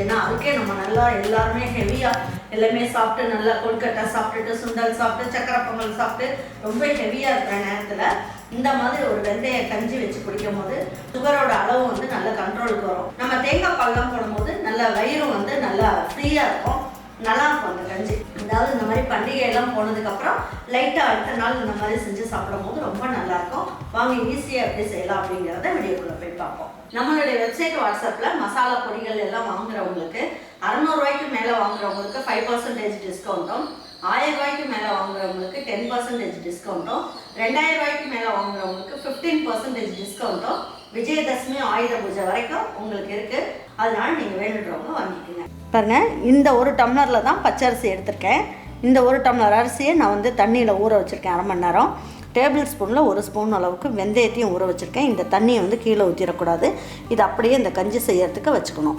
ஏன்னா அதுக்கே நம்ம நல்லா எல்லாருமே ஹெவியாக எல்லாமே சாப்பிட்டு நல்லா கொல்கட்டா சாப்பிட்டுட்டு சுண்டல் சாப்பிட்டு சக்கரை பொங்கல் சாப்பிட்டு ரொம்ப ஹெவியாக இருக்கிற நேரத்தில் இந்த மாதிரி ஒரு வெந்தய கஞ்சி வச்சு குடிக்கும் போது சுகரோட அளவு வந்து நல்ல கண்ட்ரோலுக்கு வரும். நம்ம தேங்காய் பால்லாம் போடும்போது நல்ல வயிறும் வந்து நல்லா ஃப்ரீயாக இருக்கும். நல்லா இருக்கும் அந்த கஞ்சி. அதாவது இந்த மாதிரி பண்டிகை எல்லாம் போனதுக்கப்புறம் லைட்டாக அடுத்த நாள் இந்த மாதிரி செஞ்சு சாப்பிடும்போது ரொம்ப நல்லாயிருக்கும். வாங்க ஈஸியாக எப்படி செய்யலாம் அப்படிங்கிறத வீடியோக்குள்ளே போய் பார்ப்போம். நம்மளுடைய வெப்சைட் வாட்ஸ்அப்பில் மசாலா பொடிகள் எல்லாம் வாங்குறவங்களுக்கு அறநூறுவாய்க்கு மேலே வாங்குறவங்களுக்கு ஃபைவ் பர்சன்டேஜ் டிஸ்கவுண்ட்டும் ஆயிரம் ரூபாய்க்கு மேலே வாங்குறவங்களுக்கு டென் பர்சன்டேஜ் டிஸ்கவுண்ட்டும் ரெண்டாயிரம் ரூபாய்க்கு மேலே வாங்குறவங்களுக்கு ஃபிஃப்டீன் பர்சன்டேஜ் டிஸ்கவுண்ட்டும் விஜயதசமி ஆயுத பூஜை வரைக்கும் உங்களுக்கு இருக்கு. அதனால நீங்கள் வேணுன்றவங்க வாங்கிக்கோங்க. பாருங்க இந்த ஒரு டம்ளரில் தான் பச்சரிசி எடுத்திருக்கேன். இந்த ஒரு டம்ளர் அரிசியை நான் வந்து தண்ணியில் ஊற வச்சுருக்கேன் அரை மணி நேரம். டேபிள் ஸ்பூனில் ஒரு ஸ்பூன் அளவுக்கு வெந்தயத்தையும் ஊற வச்சுருக்கேன். இந்த தண்ணியை வந்து கீழே ஊற்றிடக்கூடாது இது அப்படியே இந்த கஞ்சி செய்யறதுக்கு வச்சுக்கணும்.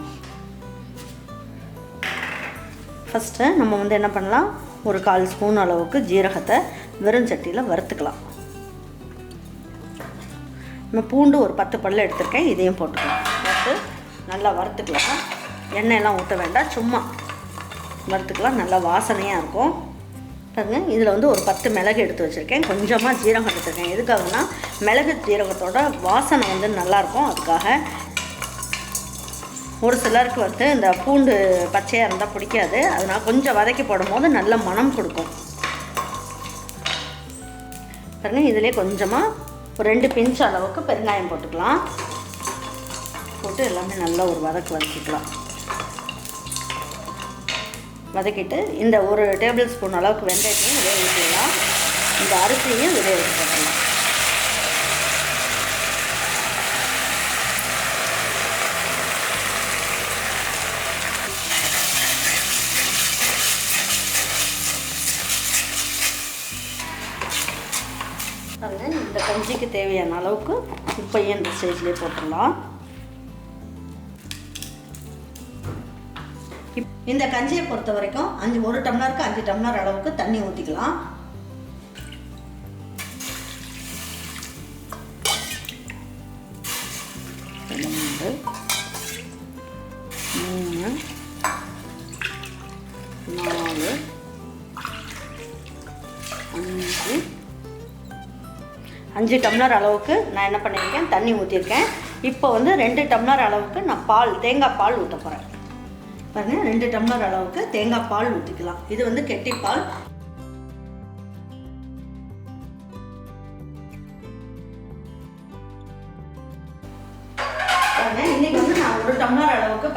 ஃபஸ்ட்டு நம்ம வந்து என்ன பண்ணலாம்? ஒரு கால் ஸ்பூன் அளவுக்கு ஜீரகத்தை வெறும் சட்டியில் வறுத்துக்கலாம். நம்ம பூண்டு ஒரு பத்து பல்லு எடுத்திருக்கேன் இதையும் போட்டுக்கலாம். போட்டு நல்லா வறுத்துக்கலாம். எண்ணெயெல்லாம் ஊற்ற வேண்டாம் சும்மா வறுத்துக்கலாம். நல்லா வாசனையாக இருக்கும். பாருங்க இதில் வந்து ஒரு பத்து மிளகு எடுத்து வச்சுருக்கேன். கொஞ்சமாக ஜீரகம் எடுத்துருக்கேன். எதுக்காகனா மிளகு ஜீரகத்தோட வாசனை வந்து நல்லாயிருக்கும் அதுக்காக. ஒரு சிலருக்கு வந்து இந்த பூண்டு பச்சையாக இருந்தால் பிடிக்காது. அதனால் கொஞ்சம் வதக்கி போடும்போது நல்ல மனம் கொடுக்கும். பாருங்க இதிலே கொஞ்சமாக ஒரு ரெண்டு பிஞ்ச் அளவுக்கு பெருங்காயம் போட்டுக்கலாம். போட்டு எல்லாமே நல்லா ஒரு வதக்கு வதக்கிக்கலாம். வதக்கிட்டு இந்த ஒரு டேபிள் ஸ்பூன் அளவுக்கு வெந்தயத்தையும் இதிலே ஊற்றிடலாம் இந்த அரிசியையும் இதிலே ஊற்றி போட்டுடலாம் பாருங்க இந்த கஞ்சிக்கு தேவையான அளவுக்கு உப்பையும் இந்த ஸ்டேஜ்லேயே போட்டுடலாம். இப்- இந்த கஞ்சியை பொறுத்த வரைக்கும் அஞ்சு ஒரு டம்ளருக்கு அஞ்சு டம்ளர் அளவுக்கு தண்ணி ஊற்றிக்கலாம் ரெண்டு அஞ்சு டம்ளர் அளவுக்கு நான் என்ன பண்ணியிருக்கேன்? தண்ணி ஊற்றிருக்கேன் இப்போ வந்து ரெண்டு டம்ளர் அளவுக்கு நான் பால் தேங்காய் பால் ஊற்ற போகிறேன் பாருங்கள் ரெண்டு டம்ளர் அளவுக்கு தேங்காய் பால் ஊற்றிக்கலாம் இது வந்து கெட்டி பால்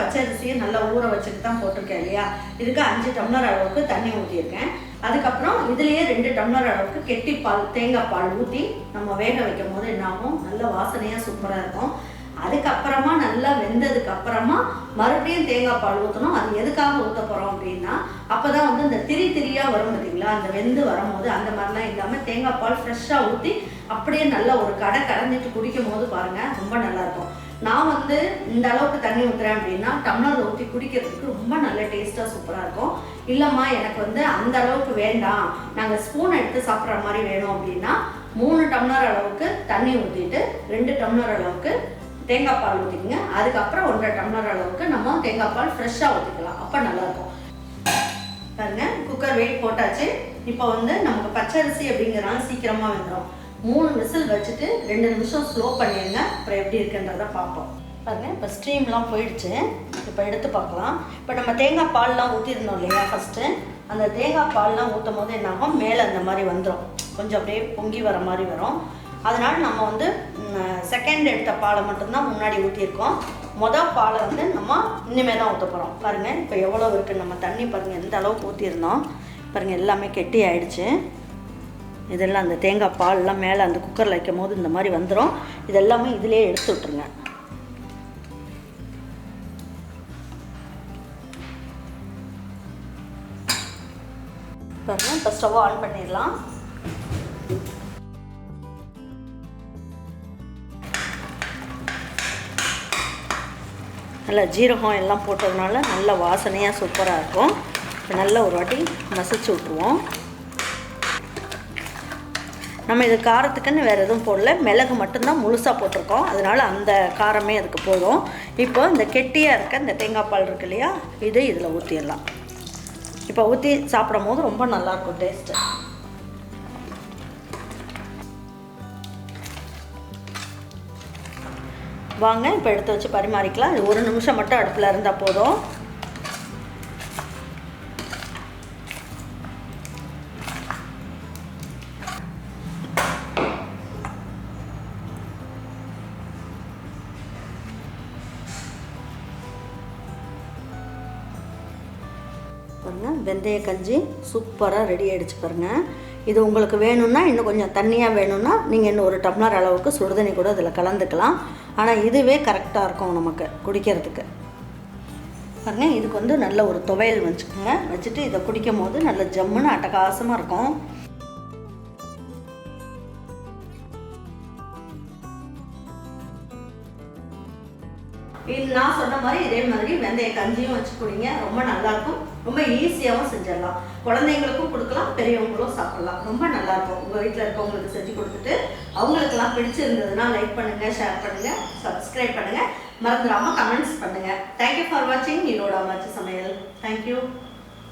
பச்சரிசியும் நல்லா ஊற வச்சுட்டு தான் போட்டிருக்கேன் இல்லையா? இதுக்கு அஞ்சு டம்ளர் அளவுக்கு தண்ணி ஊற்றியிருக்கேன் அதுக்கப்புறம் இதுலேயே ரெண்டு டம்ளர் அளவுக்கு கெட்டி பால் தேங்காய் பால் ஊற்றி நம்ம வேக வைக்கும் போது என்ன ஆகும் நல்ல வாசனையாக சூப்பராக இருக்கும். அதுக்கப்புறமா நல்லா வெந்ததுக்கு அப்புறமா மறுபடியும் தேங்காய் பால் ஊற்றணும் அது எதுக்காக ஊற்ற போகிறோம் அப்படின்னா அப்போ தான் வந்து இந்த திரி திரியாக வரும் பார்த்தீங்களா அந்த வெந்து வரும்போது அந்த மாதிரிலாம் இல்லாமல் தேங்காய் பால் ஃப்ரெஷ்ஷாக ஊற்றி அப்படியே நல்லா ஒரு கடை கடைஞ்சிட்டு குடிக்கும் போது பாருங்கள் வந்து இந்த அளவுக்கு தண்ணி ஊற்றுறேன் அப்படின்னா டம்ளர் ஊற்றி குடிக்கிறதுக்கு ரொம்ப நல்ல டேஸ்ட்டாக சூப்பராக இருக்கும். இல்லைம்மா எனக்கு வந்து அந்த அளவுக்கு வேண்டாம். நாங்கள் ஸ்பூன் எடுத்து சாப்பிட்ற மாதிரி வேணும் அப்படின்னா மூணு டம்ளர் அளவுக்கு தண்ணி ஊற்றிட்டு ரெண்டு டம்ளர் அளவுக்கு தேங்காய் பால் ஊற்றிக்கங்க அதுக்கப்புறம் ஒன்றரை டம்ளர் அளவுக்கு நம்ம தேங்காய் பால் ஃப்ரெஷ்ஷாக ஊற்றிக்கலாம் அப்போ நல்லாயிருக்கும் பாருங்க குக்கர் வெயிட் போட்டாச்சு. இப்போ வந்து நமக்கு பச்சரிசி அப்படிங்கிறனால சீக்கிரமாக வந்துடும் மூணு விசில் வச்சுட்டு ரெண்டு நிமிஷம் ஸ்லோ பண்ணிடுங்க அப்புறம் எப்படி இருக்குன்றத பார்ப்போம். பாருங்கள் இப்போ ஸ்ட்ரீம்லாம் போயிடுச்சு. இப்போ எடுத்து பார்க்கலாம். இப்போ நம்ம தேங்காய் பால்லாம் ஊற்றிருந்தோம் இல்லையா ஃபஸ்ட்டு அந்த தேங்காய் பால்லாம் ஊற்றும் போது என்னாகும்? மேலே அந்த மாதிரி வந்துடும் கொஞ்சம் அப்படியே பொங்கி வர மாதிரி வரும். அதனால் நம்ம வந்து செகண்ட் எடுத்த பாலை மட்டும்தான் முன்னாடி ஊற்றிருக்கோம் மொதல் பாலை வந்து நம்ம இனிமேல் தான் ஊற்ற போகிறோம் பாருங்கள் இப்போ எவ்வளோ இருக்குது நம்ம தண்ணி பாருங்கள் எந்த அளவுக்கு ஊற்றிருந்தோம் பாருங்கள் எல்லாமே கெட்டி ஆயிடுச்சு. இதெல்லாம் அந்த தேங்காய் பால்லாம் மேலே அந்த குக்கரில் வைக்கும் போது இந்த மாதிரி வந்துடும் இதெல்லாமே இதிலே எடுத்து விட்ருங்க பாருங்கள் இப்போ ஸ்டவ் ஆன் பண்ணிடலாம். நல்லா ஜீரகம் எல்லாம் போட்டதுனால நல்ல வாசனையாக சூப்பராக இருக்கும். இப்போ நல்ல ஒரு வாட்டி மசிச்சு விட்ருவோம் நம்ம இது காரத்துக்குன்னு வேறு எதுவும் போடல. மிளகு மட்டும்தான் முழுசாக போட்டிருக்கோம். அதனால் அந்த காரமே அதுக்கு போதும். இப்போ இந்த கெட்டியாக இருக்க இந்த தேங்காய் பால் இருக்கு இல்லையா இது இதில் ஊற்றிடலாம் இப்போ ஊற்றி சாப்பிடும் போது ரொம்ப நல்லாயிருக்கும் டேஸ்ட்டு வாங்க இப்போ எடுத்து வச்சு பரிமாறிக்கலாம். இது ஒரு நிமிஷம் மட்டும் அடுப்பில் இருந்தால் போதும். பாருங்கள் வெந்தய கஞ்சி சூப்பராக ரெடி ஆகிடுச்சு பாருங்கள் இது உங்களுக்கு வேணும்னா இன்னும் கொஞ்சம் தண்ணியாக வேணும்னா நீங்கள் இன்னும் ஒரு டம்ளர் அளவுக்கு சுடுதண்ணி கூட இதில் கலந்துக்கலாம். ஆனால் இதுவே கரெக்டாக இருக்கும் நமக்கு குடிக்கிறதுக்கு. பாருங்க இதுக்கு வந்து நல்ல ஒரு துவையல் வச்சுக்கோங்க. வச்சுட்டு இதை குடிக்கும் போது நல்ல ஜம்முன்னு அட்டகாசமாக இருக்கும். இது நான் சொன்ன மாதிரி இதே மாதிரி வெந்தய கஞ்சியும் வச்சு குடிங்க ரொம்ப நல்லாயிருக்கும். ரொம்ப ஈஸியாகவும் செஞ்சிடலாம். குழந்தைங்களுக்கும் கொடுக்கலாம் பெரியவங்களும் சாப்பிடலாம். ரொம்ப நல்லாயிருக்கும். உங்கள் வீட்டில் இருக்கவங்களுக்கு செஞ்சு கொடுத்துட்டு அவங்களுக்கெல்லாம் பிடிச்சிருந்ததுன்னா லைக் பண்ணுங்கள் ஷேர் பண்ணுங்கள் சப்ஸ்கிரைப் பண்ணுங்கள் மறந்துடாமல் கமெண்ட்ஸ் பண்ணுங்கள் தேங்க்யூ ஃபார் வாட்சிங் ஈரோட அம்மாச்சி சமையல். தேங்க்யூ